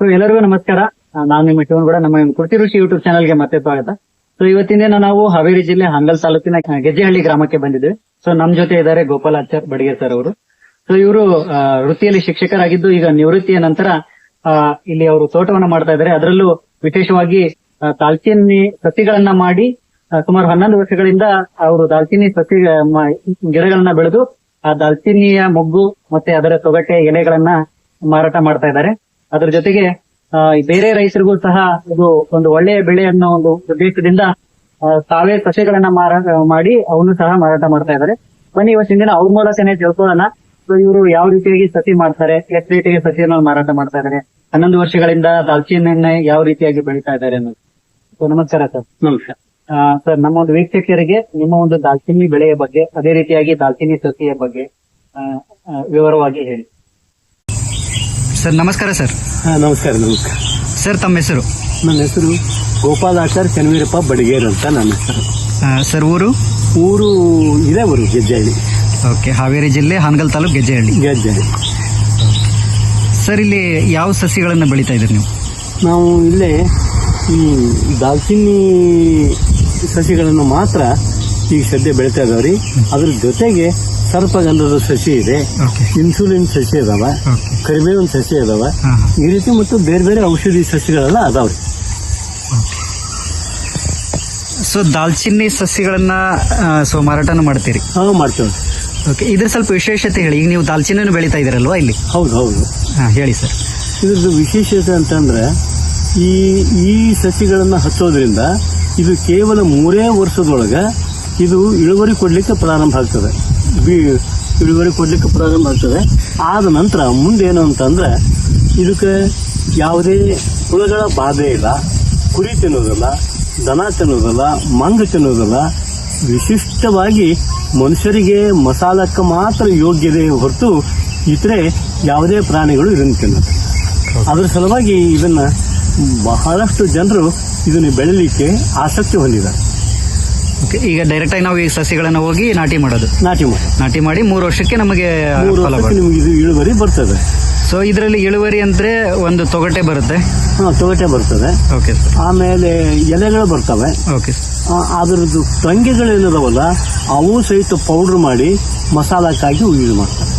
So ಎಲ್ಲರಿಗೂ ನಮಸ್ಕಾರ. ನಾನು ನಿಮ್ಮ ಟೂನ್ ಕೂಡ ನಮ್ಮ ಕೃತಿ ಋಷಿ ಯೂಟ್ಯೂಬ್ ಚಾನಲ್ಗೆ ಮತ್ತೆ ಸ್ವಾಗತ. ಸೊ ಇವತ್ತಿನ ನಾವು ಹಾವೇರಿ ಜಿಲ್ಲೆ ಹಂಗಲ್ ತಾಲೂಕಿನ ಗೆಜ್ಜೆಹಳ್ಳಿ ಗ್ರಾಮಕ್ಕೆ ಬಂದಿದ್ದೇವೆ. ಸೊ ನಮ್ ಜೊತೆ ಇದ್ದಾರೆ ಗೋಪಾಲಾಚಾರ್ ಬಡಿಗೆ ಸರ್ ಅವರು. ಸೊ ಇವರು ವೃತ್ತಿಯಲ್ಲಿ ಶಿಕ್ಷಕರಾಗಿದ್ದು, ಈಗ ನಿವೃತ್ತಿಯ ನಂತರ ಇಲ್ಲಿ ಅವರು ತೋಟವನ್ನ ಮಾಡ್ತಾ ಇದ್ದಾರೆ. ಅದರಲ್ಲೂ ವಿಶೇಷವಾಗಿ ದಾಲ್ಚಿನ್ನಿ ಸಸಿಗಳನ್ನ ಮಾಡಿ ಸುಮಾರು ಹನ್ನೊಂದು ವರ್ಷಗಳಿಂದ ಅವರು ದಾಲ್ಚಿನ್ನಿ ಸಸಿ ಗಿಡಗಳನ್ನ ಬೆಳೆದು, ಆ ದಾಲ್ಚಿನ್ನಿಯ ಮೊಗ್ಗು ಮತ್ತೆ ಅದರ ತೊಗಟೆ ಎಲೆಗಳನ್ನ ಮಾರಾಟ ಮಾಡ್ತಾ ಇದ್ದಾರೆ. ಅದ್ರ ಜೊತೆಗೆ ಬೇರೆ ರೈತರಿಗೂ ಸಹ ಇದು ಒಂದು ಒಳ್ಳೆಯ ಬೆಳೆ ಅನ್ನೋ ಒಂದು ಉದ್ದೇಶದಿಂದ ತಾವೇ ಸಸ್ಯಗಳನ್ನ ಮಾರಾಟ ಮಾಡಿ ಅವನು ಸಹ ಮಾರಾಟ ಮಾಡ್ತಾ ಇದ್ದಾರೆ. ಬನ್ನಿ ಇವತ್ತಿನ ದಿನ ಅವ್ರ ಮೂಲಕನೇ ತಿಳ್ಕೊಳ್ಳೋಣ. ಇವರು ಯಾವ ರೀತಿಯಾಗಿ ಸಸಿ ಮಾಡ್ತಾರೆ ಎಷ್ಟು ರೇಟಿಗೆ ಸಸಿಯನ್ನು ಮಾರಾಟ ಮಾಡ್ತಾ ಇದ್ದಾರೆ ಹನ್ನೊಂದು ವರ್ಷಗಳಿಂದ ದಾಲ್ಚಿನೆಣ್ಣೆ ಯಾವ ರೀತಿಯಾಗಿ ಬೆಳೀತಾ ಇದ್ದಾರೆ ಅನ್ನೋದು. ಸೊ ನಮಸ್ಕಾರ ಸರ್. ನಮಸ್ಕಾರ. ಸರ್ ನಮ್ಮ ಒಂದು ವೀಕ್ಷಕರಿಗೆ ನಿಮ್ಮ ಒಂದು ದಾಲ್ಚಿನ್ನಿ ಬೆಳೆಯ ಬಗ್ಗೆ ಅದೇ ರೀತಿಯಾಗಿ ದಾಲ್ಚಿನ್ನಿ ಸಸಿಯ ಬಗ್ಗೆ ವಿವರವಾಗಿ ಹೇಳಿ. ಸರ್ ನಮಸ್ಕಾರ ಸರ್. ಹಾ ನಮಸ್ಕಾರ ನಮಸ್ಕಾರ. ಸರ್ ತಮ್ಮ ಹೆಸರು? ನನ್ನ ಹೆಸರು ಗೋಪಾಲಾಚಾರ್ ಚನ್ನವೀರಪ್ಪ ಬಡಿಗೇರ್ ಅಂತ ನನ್ನ ಹೆಸರು. ಸರ್ ಊರು? ಊರು ಇದೇ ಊರು ಗೆಜ್ಜಹಳ್ಳಿ. ಓಕೆ ಹಾವೇರಿ ಜಿಲ್ಲೆ ಹಾನಗಲ್ ತಾಲೂಕು ಗೆಜ್ಜೆಹಳ್ಳಿ. ಗೆಜ್ಜಹಳ್ಳಿ. ಸರ್ ಇಲ್ಲಿ ಯಾವ ಸಸಿಗಳನ್ನು ಬೆಳೀತಾ ಇದ್ದೀರಿ ನೀವು? ನಾವು ಇಲ್ಲೇ ಈ ದಾಲ್ಚಿನ್ನಿ ಸಸಿಗಳನ್ನು ಮಾತ್ರ ಈಗ ಸದ್ಯ ಬೆಳೀತಾ ಇದಾವ್ರಿ. ಅದ್ರ ಜೊತೆಗೆ ಸರ್ಪಗಂಧದ ಸಸಿ ಇದೆ. ಇನ್ಸುಲಿನ್ ಸಸಿ ಅದಾವ. ಕರಿಬೇವಿನ ಸಸಿ ಅದಾವ. ಈ ರೀತಿ ಮತ್ತು ಬೇರೆ ಬೇರೆ ಔಷಧಿ ಸಸಿಗಳೆಲ್ಲ ಅದಾವ್ರಿ. ಸೊ ದಾಲ್ಚಿನ್ನಿ ಸಸಿಗಳನ್ನ ಸೊ ಮಾರಾಟನ ಮಾಡ್ತೀರಿ? ಹಾ ಮಾಡ್ತೇವೆ. ಓಕೆ ಇದ್ರ ಸ್ವಲ್ಪ ವಿಶೇಷತೆ ಹೇಳಿ. ಈಗ ನೀವು ದಾಲ್ಚಿನ್ನಿನ ಬೆಳೀತಾ ಇದ್ದೀರಲ್ವಾ ಇಲ್ಲಿ? ಹೌದು ಹೌದು. ಹಾ ಹೇಳಿ ಸರ್. ಇದ್ರದ್ದು ವಿಶೇಷತೆ ಅಂತಂದ್ರೆ ಈ ಈ ಸಸಿಗಳನ್ನ ಹಚ್ಚೋದ್ರಿಂದ ಇದು ಕೇವಲ ಮೂರೇ ವರ್ಷದೊಳಗೆ ಇದು ಇಳುವರಿ ಕೊಡ್ಲಿಕ್ಕೆ ಪ್ರಾರಂಭ ಆಗ್ತದೆ. ಇಳುವರಿ ಕೊಡ್ಲಿಕ್ಕೆ ಪ್ರಾರಂಭ ಆಗ್ತದೆ. ಆದ ನಂತರ ಮುಂದೇನು ಅಂತಂದ್ರೆ ಇದಕ್ಕೆ ಯಾವುದೇ ಹುಳುಗಳ ಬಾಧೆ ಇಲ್ಲ. ಕುರಿ ತಿನ್ನೋದಿಲ್ಲ ದನ ತಿನ್ನೋದಿಲ್ಲ ಮಂಗ ತಿನ್ನೋದಿಲ್ಲ ವಿಶಿಷ್ಟವಾಗಿ ಮನುಷ್ಯರಿಗೆ ಮಸಾಲಕ್ಕೆ ಮಾತ್ರ ಯೋಗ್ಯತೆ ಹೊರತು ಇತರೆ ಯಾವುದೇ ಪ್ರಾಣಿಗಳು ಇದನ್ನು ತಿನ್ನೋದು ಅದರ ಸಲುವಾಗಿ ಇದನ್ನ ಬಹಳಷ್ಟು ಜನರು ಇದನ್ನು ಬೆಳಿಲಿಕ್ಕೆ ಆಸಕ್ತಿ ಹೊಂದಿದ್ದಾರೆ. ಓಕೆ ಈಗ ಡೈರೆಕ್ಟ್ ಆಗಿ ನಾವು ಈ ಸಸಿಗಳನ್ನ ಹೋಗಿ ನಾಟಿ ಮಾಡೋದು. ನಾಟಿ ಮಾಡಿ. ನಾಟಿ ಮಾಡಿ ಮೂರು ವರ್ಷಕ್ಕೆ ನಮಗೆ ಮೂರು ಫಲ ವರ್ಷಕ್ಕೆ ಬರುತ್ತೆ. ನಿಮ್ಗೆ ಇದು ಇಳುವರಿ ಬರ್ತದೆ. ಸೊ ಇದರಲ್ಲಿ ಇಳುವರಿ ಅಂದ್ರೆ ಒಂದು ತೊಗಟೆ ಬರುತ್ತೆ. ಹಾಂ ತೊಗಟೆ ಬರ್ತದೆ. ಓಕೆ ಸರ್ ಆಮೇಲೆ ಎಲೆಗಳು ಬರ್ತವೆ. ಓಕೆ ಆ, ಅದ್ರದ್ದು ಟೊಂಗೆಗಳೇನಿದಾವಲ್ಲ ಅವು ಸಹಿತ ಪೌಡರ್ ಮಾಡಿ ಮಸಾಲಕ್ಕಾಗಿ ಯೂಸ್ ಮಾಡ್ತಾರೆ.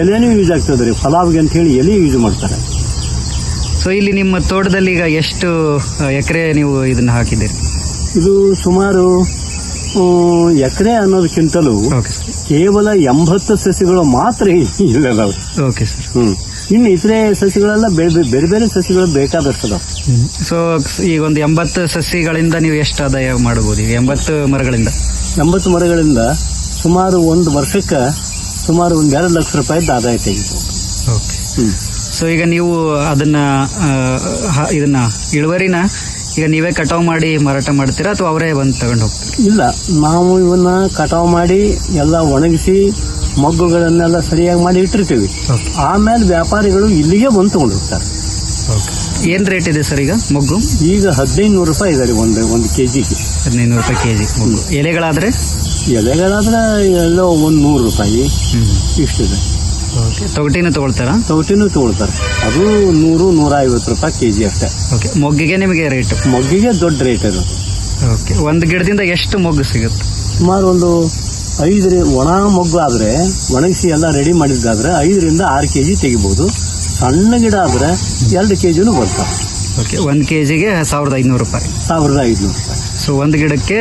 ಎಲೆನೂ ಯೂಸ್ ಆಗ್ತದೆ ರೀ ಫಲಾವ್ಗೆ ಅಂತ ಹೇಳಿ ಎಲೆ ಯೂಸ್ ಮಾಡ್ತಾರೆ. ಸೊ ಇಲ್ಲಿ ನಿಮ್ಮ ತೋಟದಲ್ಲಿ ಈಗ ಎಷ್ಟು ಎಕರೆ ನೀವು ಇದನ್ನ ಹಾಕಿದ್ದೀರಿ? ಇದು ಸುಮಾರು ಎಕರೆ ಅನ್ನೋದಕ್ಕಿಂತಲೂ ಕೇವಲ ಎಂಬತ್ತು ಸಸಿಗಳು ಮಾತ್ರ ಇಲ್ಲದಾವೆ ಓಕೆ ಸರ್ ಹ್ಞೂ ಇನ್ನು ಇತರೆ ಸಸಿಗಳೆಲ್ಲ ಬೇರೆ ಬೇರೆ- ಸಸಿಗಳು ಬೇಕಾದಷ್ಟು ಸೊ ಈಗ ಒಂದು ಎಂಬತ್ತು ಸಸಿಗಳಿಂದ ನೀವು ಎಷ್ಟು ಆದಾಯ ಮಾಡಬಹುದು ಈಗ ಎಂಬತ್ತು ಮರಗಳಿಂದ. ಎಂಬತ್ತು ಮರಗಳಿಂದ ಸುಮಾರು ಒಂದು ವರ್ಷಕ್ಕೆ ಸುಮಾರು ಒಂದ್ ಎರಡು ಲಕ್ಷ ರೂಪಾಯಿದ ಆದಾಯ ತೆಗಿಬೋದು. ಓಕೆ ಸೊ ಈಗ ನೀವು ಅದನ್ನ ಇದನ್ನ ಇಳುವರಿನ ಈಗ ನೀವೇ ಕಟಾವ್ ಮಾಡಿ ಮಾರಾಟ ಮಾಡ್ತೀರಾ ಅಥವಾ ಅವರೇ ಬಂದು ತಗೊಂಡು ಹೋಗ್ತೀರಾ? ಇಲ್ಲ ನಾವು ಇವನ್ನ ಕಟಾವು ಮಾಡಿ ಎಲ್ಲ ಒಣಗಿಸಿ ಮಗ್ಗುಗಳನ್ನೆಲ್ಲ ಸರಿಯಾಗಿ ಮಾಡಿ ಇಟ್ಟಿರ್ತೀವಿ. ಆಮೇಲೆ ವ್ಯಾಪಾರಿಗಳು ಇಲ್ಲಿಗೆ ಬಂದು ತಗೊಂಡು ಹೋಗ್ತಾರೆ. ಓಕೆ. ಏನ್ ರೇಟ್ ಇದೆ ಸರ್ ಈಗ ಮೊಗ್ಗು? ಈಗ ಹದಿನೈದು ನೂರು ರೂಪಾಯಿ ಇದೆ ರೀ ಒಂದು ಒಂದು ಕೆ ಜಿಗೆ ಹದಿನೈದು ನೂರು ರೂಪಾಯಿ ಕೆಜಿ ಮೊಗ್ಗು. ಎಲೆಗಳಾದ್ರೆ? ಎಲೆಗಳಾದ್ರೆ ಎಲ್ಲೋ ಒಂದು ನೂರು ರೂಪಾಯಿ ಇಷ್ಟಿದೆ. ಓಕೆ ತೊಗಟಿನ ತಗೊಳ್ತಾರಾ? ತೊಗಟಿನೂ ತಗೊಳ್ತಾರೆ. ಅದು ನೂರು ನೂರ ಐವತ್ತು ರೂಪಾಯಿ ಕೆ ಜಿ ಅಷ್ಟೇ. ಓಕೆ ಮೊಗ್ಗಿಗೆ ನಿಮಗೆ ರೇಟ್ ಮೊಗ್ಗಿಗೆ ದೊಡ್ಡ ರೇಟ್ ಅದು. ಓಕೆ ಒಂದು ಗಿಡದಿಂದ ಎಷ್ಟು ಮೊಗ್ಗು ಸಿಗುತ್ತೆ? ಸುಮಾರು ಒಂದು ಐದರಿಂದ ಒಣ ಮೊಗ್ಗು ಆದರೆ ಒಣಗಿಸಿ ಎಲ್ಲ ರೆಡಿ ಮಾಡಿದ್ದಾದ್ರೆ ಐದರಿಂದ ಆರು ಕೆ ಜಿ ತೆಗಿಬಹುದು ಸಣ್ಣ ಗಿಡ ಆದ್ರೆ ಎರಡು ಕೆ ಜಿನೂ ಬರ್ತಾರೆ ಓಕೆ ಒಂದು ಕೆ ಜಿಗೆ ಸಾವಿರದ ಐನೂರು ರೂಪಾಯಿ. ಸಾವಿರದ ಐದುನೂರು ರೂಪಾಯಿ. ಸೊ ಒಂದು ಗಿಡಕ್ಕೆ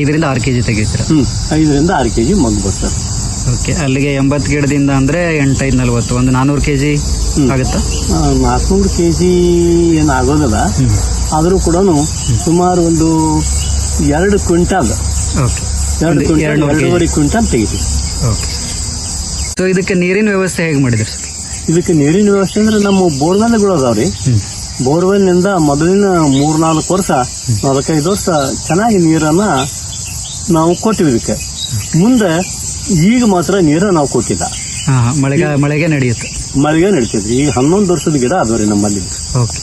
ಐದರಿಂದ ಆರು ಕೆ ಜಿ ತೆಗೀತೀರ? ಹ್ಞೂ ಐದರಿಂದ ಆರು ಕೆ ಜಿ ಮೊಗ್ಗು ಬರ್ತದೆ. ಓಕೆ ಅಲ್ಲಿಗೆ ಎಂಬತ್ತು ಗಿಡದಿಂದ ಅಂದ್ರೆ ಎಂಟೈದು ನಲ್ವತ್ತು ಒಂದು ನಾನ್ನೂರು ಕೆ ಜಿ ಹ್ಮ್. ಆಗುತ್ತಾ? ನಾಲ್ಕುನೂರು ಕೆ ಜಿ ಏನು ಆಗೋದಲ್ಲ ಆದರೂ ಕೂಡ ಸುಮಾರು ಒಂದು ಎರಡು ಕ್ವಿಂಟಾಲ್ ಓಕೆ ಎರಡು ಕ್ವಿಂಟಾಲ್. ಎರಡೂವರೆ ಕ್ವಿಂಟಾಲ್ ತೆಗಿತೀವಿ. ಓಕೆ ಸೊ ಇದಕ್ಕೆ ನೀರಿನ ವ್ಯವಸ್ಥೆ ಹೇಗೆ ಮಾಡಿದ್ರಿ? ಸರ್ ಇದಕ್ಕೆ ನೀರಿನ ವ್ಯವಸ್ಥೆ ಅಂದ್ರೆ ನಮ್ಮ ಬೋರ್ವೆಲ್ಗಳು ಅದಾವ್ರಿ ಬೋರ್ವೆಲ್ ಬೋರ್ವೆಲ್ನಿಂದ ಮೊದಲಿನ ಮೂರ್ನಾಲ್ಕು ವರ್ಷ ನಾಲ್ಕೈದು ವರ್ಷ ಚೆನ್ನಾಗಿ ನೀರನ್ನ ನಾವು ಕೊಟ್ಟಿವಿ ಇದಕ್ಕೆ. ಮುಂದೆ ಈಗ ಮಾತ್ರ ನೀರ ನಾವು ಕೊಟ್ಟಿಲ್ಲ. ಮಳೆಗ ಮಳೆಗೆ ನಡೆಯುತ್ತೆ. ಮಳೆಗೆ ನಡೀತಿದ್ರಿ ಈಗ ಹನ್ನೊಂದು ವರ್ಷದ ಗಿಡ ಅದಾವ್ರಿ ನಮ್ಮಲ್ಲಿ. ಓಕೆ.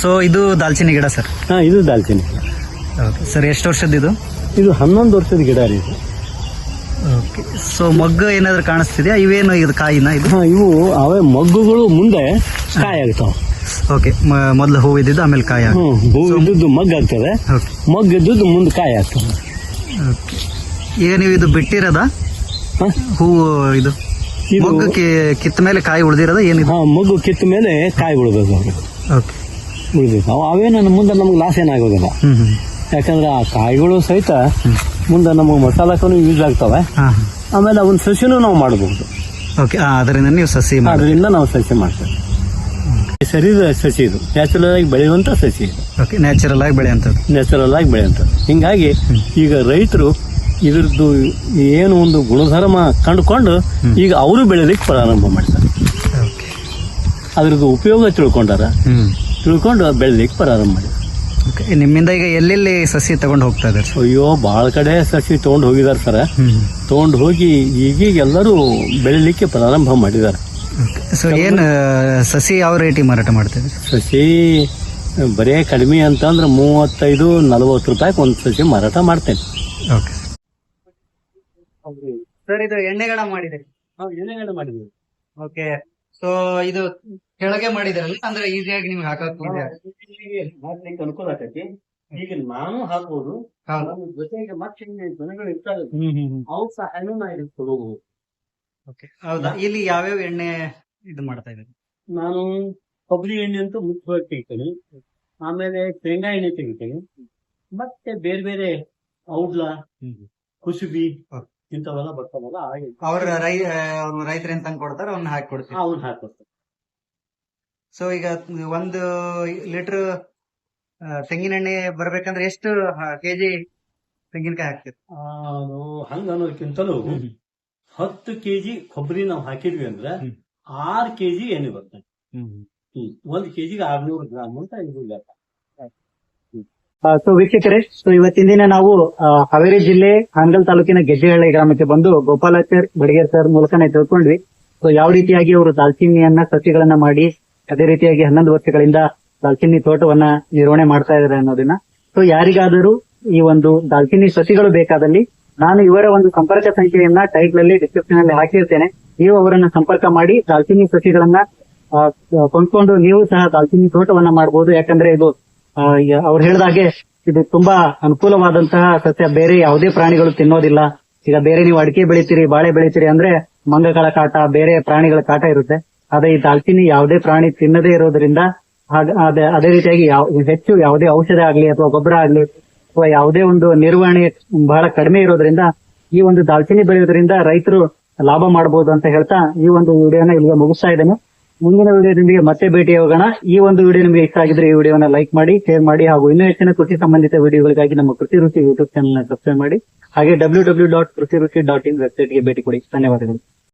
ಸೊ ಇದು ದಾಲ್ಚಿನ್ನಿ ಗಿಡ ಸರ್? ಹಾ ಇದು ದಾಲ್ಚಿನ್ನಿ ಓಕೆ. ಸರ್ ಎಷ್ಟು ವರ್ಷದ ಇದು? ಇದು ಹನ್ನೊಂದು ವರ್ಷದ ಗಿಡ ರೀ ಇದು. ಓಕೆ. ಸೊ ಮಗ್ಗು ಏನಾದ್ರು ಕಾಣಿಸ್ತಿದೆಯಾ? ಇವೇನು ಇದು ಕಾಯಿನ ಇದು? ಹಾ ಇವು ಅವೇ ಮಗ್ಗುಗಳು ಮುಂದೆ ಕಾಯಿ ಆಗ್ತಾವ. ಓಕೆ. ಮೊದಲು ಹೂ ಇದ್ದಿದ್ದು ಆಮೇಲೆ ಕಾಯಿ ಹೂ ಇದ್ದದ್ದು ಮಗ್ ಆಗ್ತದೆ ಓಕೆ. ಮಗ್ ಇದ್ದದ್ದು ಮುಂದೆ ಕಾಯಿ ಆಗ್ತದೆ ಓಕೆ. ನೀವು ಇದು ಬಿಟ್ಟಿರದ ಹ? ಹೂವು ಇದು ಇದು ಮೊಗ್ಗು ಕಿ- ಕಿತ್ತ ಮೇಲೆ ಕಾಯಿ ಉಳಿದಿರದ ಏನಿದು? ಹಾ ಮಗು ಕಿತ್ತ ಮೇಲೆ ಕಾಯಿ ಬಿಡ್ಬೇಕು ಅವ್ರಿಗೆ. ಓಕೆ. ಉಳಿಬೇಕು. ಅವು ಅವೇನು ಮುಂದೆ ನಮ್ಗೆ ಲಾಸ್ ಏನಾಗೋದಿಲ್ಲ ಹ್ಮ್ ಹ್ಮ್. ಯಾಕಂದ್ರೆ ಆ ಕಾಯಿಗಳು ಸಹಿತ ಮುಂದೆ ನಮಗೆ ಮಸಾಲಕ್ಕೂ ಯೂಸ್ ಆಗ್ತವೆ. ಹಾ ಆಮೇಲೆ ಅವನ ಸಸಿನೂ ನಾವು ಮಾಡಬಹುದು ಓಕೆ ಅದರಿಂದ ನೀವು ಸಸಿ ಮಾಡಿ ಅದರಿಂದ ನಾವು ಸಸಿ ಮಾಡ್ತೇವೆ. ಸರಿ ಸಸಿ ಇದು. ನ್ಯಾಚುರಲ್ ಆಗಿ ಬೆಳೆಯುವಂತ ಸಸಿ ಇದು. ಓಕೆ ನ್ಯಾಚುರಲ್ ಆಗಿ ಬೆಳೆಯಂಥದ್ದು ನ್ಯಾಚುರಲ್ ಆಗಿ ಬೆಳೆಯುವಂಥದ್ದು. ಹಿಂಗಾಗಿ ಈಗ ರೈತರು ಇದ್ರದ್ದು ಏನು ಒಂದು ಗುಣಧರ್ಮ ಕಂಡುಕೊಂಡು ಈಗ ಅವರು ಬೆಳಿಲಿಕ್ಕೆ ಪ್ರಾರಂಭ ಮಾಡ್ತಾರೆ ಅದ್ರದ್ದು ಉಪಯೋಗ ತಿಳ್ಕೊಂಡಾರ? ತಿಳ್ಕೊಂಡು ಬೆಳಿಲಿಕ್ಕೆ ಪ್ರಾರಂಭ ಮಾಡಿದ್ರು ನಿಮ್ಮಿಂದ ಈಗ ಎಲ್ಲೆಲ್ಲಿ ಸಸಿ ತಗೊಂಡು ಹೋಗ್ತಾ ಇದ್ದಾರೆ ಅಯ್ಯೋ ಭಾಳ ಕಡೆ ಸಸಿ ತಗೊಂಡು ಹೋಗಿದ್ದಾರೆ ಸರ. ತಗೊಂಡು ಹೋಗಿ ಈಗೀಗ ಎಲ್ಲರೂ ಬೆಳಿಲಿಕ್ಕೆ ಪ್ರಾರಂಭ ಮಾಡಿದ್ದಾರೆ. ಸೊ ಏನು ಸಸಿ ಯಾವ ರೇಟಿಗೆ ಮಾರಾಟ ಮಾಡ್ತಾ ಇದ್ದೀರಿ ಸಸಿ ಬರೇ ಕಡಿಮೆ ಅಂತಂದ್ರೆ ಮೂವತ್ತೈದು ನಲವತ್ತು ರೂಪಾಯಿಗೆ ಒಂದು ಸಸಿ ಮಾರಾಟ ಮಾಡ್ತೇನೆ. ಓಕೆ. ಸರ್ ಇದು ಎಣ್ಣೆಗಡ ಮಾಡಿದೆ ಎಣ್ಣೆಗಡ ಮಾಡಿದ್ವಿ. ಓಕೆ. ಸೊ ಇದು ಕೆಳಗೆ ಮಾಡಿದಿರಲ್ಲ ಅಂದ್ರೆ ಈಸಿಯಾಗಿ ನಿಮ್ಗೆ ಹಾಕಕ್ ಹಾಕ್ಲಿಕ್ಕೆ ಅನುಕೂಲ ಆಗತ್ತೆ ಈಗ ನಾನು ಹಾಕ್ಬೋದು ಹೌದು ನಮ್ಮ ಜೊತೆಗೆ ಮತ್ತೆ ಜನಗಳು ಇರ್ತಾರೆ. ಅವ್ರ ಸಹ ನಾ ಇದಕ್ಕೆ ತಗೋಬಹುದು ಓಕೆ. ಹೌದಾ? ಇಲ್ಲಿ ಯಾವ್ಯಾವ ಎಣ್ಣೆ ಇದು ಮಾಡ್ತಾ ಇದ್ದಾರೆ? ನಾನು ಕೊಬ್ಬರಿ ಎಣ್ಣೆ ಅಂತೂ ಮುಖ್ಯವಾಗಿ ತೆಗಿತೇನೆ. ಆಮೇಲೆ ಶೇಂಗಾ ಎಣ್ಣೆ ತೆಗಿತೀನಿ. ಮತ್ತೆ ಬೇರೆ ಬೇರೆ ಔಡ್ಲ ಕುಸುಬಿ. ಇಂಥವೆಲ್ಲ ಬರ್ತಾವಲ್ಲ ಹಾಗೆ ಅವ್ರ ರೈ ಅವ್ರು ರೈತರೇನ್ ತಂಗ ಕೊಡ್ತಾರ ಅವ್ನ ಹಾಕಿ ಕೊಡ್ತೀವಿ. ಅವ್ನ ಹಾಕೊಡ್ತಾರೆ ಸೊ ಈಗ ಒಂದು ಲೀಟರ್ ತೆಂಗಿನೆಣ್ಣೆ ಬರ್ಬೇಕಂದ್ರೆ ಎಷ್ಟು ಕೆಜಿ ತೆಂಗಿನಕಾಯಿ ಹಾಕ್ತೀರಿ? ಹಂಗ ಅನ್ನೋದಕ್ಕಿಂತಲೂ ಹತ್ತು ಕೆಜಿ ಕೊಬ್ಬರಿ ನಾವು ಹಾಕಿದ್ವಿ ಅಂದ್ರೆ ಆರ್ ಕೆಜಿ ಎಣ್ಣೆ ಬರ್ತದೆ. ಒಂದ್ ಕೆಜಿಗೆ ಆರ್ನೂರು ಗ್ರಾಮ್ ಅಂತ ಇದು ಲೆಕ್ಕ. ಸೊ ವೀಕ್ಷಕರೇ ಸೊ ಇವತ್ತಿನ ದಿನ ನಾವು ಹಾವೇರಿ ಜಿಲ್ಲೆ ಹಾನಗಲ್ ತಾಲೂಕಿನ ಗೆಜ್ಜೆಹಳ್ಳಿ ಗ್ರಾಮಕ್ಕೆ ಬಂದು ಗೋಪಾಲಾಚಾರ್ ಬಡಿಗೇರ್ ಸರ್ ಮೂಲಕ ನಾವು ತಿಳ್ಕೊಂಡ್ವಿ. ಸೊ ಯಾವ ರೀತಿಯಾಗಿ ಅವರು ದಾಲ್ಚಿನ್ನಿಯನ್ನ, ಸಸಿಗಳನ್ನ ಮಾಡಿ, ಅದೇ ರೀತಿಯಾಗಿ ಹನ್ನೊಂದು ವರ್ಷಗಳಿಂದ ದಾಲ್ಚಿನ್ನಿ ತೋಟವನ್ನ ನಿರ್ವಹಣೆ ಮಾಡ್ತಾ ಇದ್ದಾರೆ ಅನ್ನೋದನ್ನ. ಸೊ ಯಾರಿಗಾದರೂ ಈ ಒಂದು ದಾಲ್ಚಿನ್ನಿ ಸಸಿಗಳು ಬೇಕಾದಲ್ಲಿ ನಾನು ಇವರ ಒಂದು ಸಂಪರ್ಕ ಸಂಖ್ಯೆಯನ್ನ ಟೈಟ್ಲ್ ಅಲ್ಲಿ ಡಿಸ್ಕ್ರಿಪ್ಷನ್ ಅಲ್ಲಿ ಹಾಕಿರ್ತೇನೆ. ನೀವು ಅವರನ್ನ ಸಂಪರ್ಕ ಮಾಡಿ ದಾಲ್ಚಿನ್ನಿ ಸಸಿಗಳನ್ನ ಕೊಂಡ್ಕೊಂಡು ನೀವು ಸಹ ದಾಲ್ಚಿನ್ನಿ ತೋಟವನ್ನ ಮಾಡಬಹುದು ಯಾಕಂದ್ರೆ ಇದು ಅವ್ರು ಹೇಳಿದಾಗೆ ಇದು ತುಂಬಾ ಅನುಕೂಲವಾದಂತಹ ಸಸ್ಯ ಬೇರೆ ಯಾವುದೇ ಪ್ರಾಣಿಗಳು ತಿನ್ನೋದಿಲ್ಲ. ಈಗ ಬೇರೆ ನೀವು ಅಡಿಕೆ ಬೆಳಿತೀರಿ, ಬಾಳೆ ಬೆಳಿತೀರಿ ಅಂದ್ರೆ ಮಂಗಗಳ ಕಾಟ, ಬೇರೆ ಪ್ರಾಣಿಗಳ ಕಾಟ ಇರುತ್ತೆ. ಅದೇ ಈ ದಾಲ್ಚಿನ್ನಿ ಯಾವುದೇ ಪ್ರಾಣಿ ತಿನ್ನದೇ ಇರೋದ್ರಿಂದ ಅದೇ ರೀತಿಯಾಗಿ ಹೆಚ್ಚು ಯಾವುದೇ ಔಷಧ ಆಗ್ಲಿ ಅಥವಾ ಗೊಬ್ಬರ ಆಗ್ಲಿ ಅಥವಾ ಯಾವುದೇ ಒಂದು ನಿರ್ವಹಣೆ ಬಹಳ ಕಡಿಮೆ ಇರೋದ್ರಿಂದ ಈ ಒಂದು ದಾಲ್ಚಿನ್ನಿ ಬೆಳೆಯೋದ್ರಿಂದ ರೈತರು ಲಾಭ ಮಾಡಬಹುದು ಅಂತ ಹೇಳ್ತಾ ಈ ಒಂದು ವಿಡಿಯೋನ ಇಲ್ಲಿಗೆ ಮುಗಿಸ್ತಾ ಇದ್ದೇನೆ. ಮುಂದಿನ ವಿಡಿಯೋದೊಂದಿಗೆ ಮತ್ತೆ ಭೇಟಿ ಹೋಗೋಣ ಈ ಒಂದು ವಿಡಿಯೋ ನಿಮಗೆ ಇಷ್ಟ ಆಗಿದ್ರೆ ಈ ವಿಡಿಯೋನ ಲೈಕ್ ಮಾಡಿ ಶೇರ್ ಮಾಡಿ ಹಾಗೂ ಇನ್ನೂ ಹೆಚ್ಚಿನ ಕೃಷಿ ಸಂಬಂಧಿತ ವಿಡಿಯೋಗಳಿಗಾಗಿ ನಮ್ಮ ಕೃಷಿ ರುಚಿ ಯೂಟ್ಯೂಬ್ ಚಾನಲ್ ಸಬ್ಸ್ಕ್ರೈಬ್ ಮಾಡಿ. ಹಾಗೆ ಡಬ್ಲ್ಯೂ ಡಬ್ಲ್ಯೂ ಡಾಟ್ ಕೃಷಿ ರುಚಿ ಡಾಟ್ ಇನ್ ವೆಬ್ಸೈಟ್ಗೆ ಭೇಟಿ ಕೊಡಿ. ಧನ್ಯವಾದಗಳು.